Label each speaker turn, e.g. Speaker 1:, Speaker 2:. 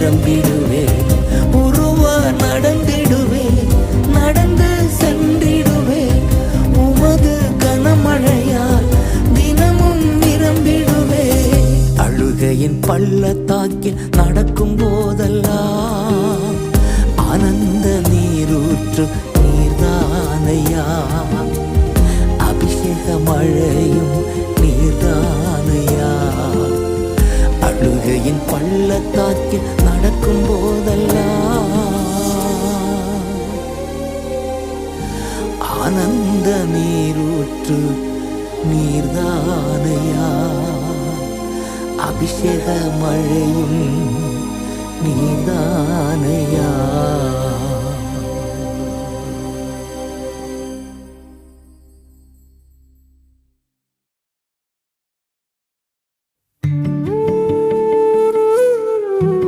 Speaker 1: நிரம்பிடுவேன் உருவ நடந்திடுவேன் நடந்து சென்றிடுவேன் உமது கனமழையால் தினமும் நிரம்பிடுவேன் அழுகையின் பள்ளத்தாக்கில் நடக்கும் போதெல்லாம் ஆனந்த நீரூற்று நீர்தானையா? அபிஷேக மழையும் நீர்தானையா? அழுகையின் பள்ளத்தாக்கில் நடக்கும் போதெல்லாம் ஆனந்த நீரூற்று நீர்தானையா? அபிஷேக மழையும் நீர்தான்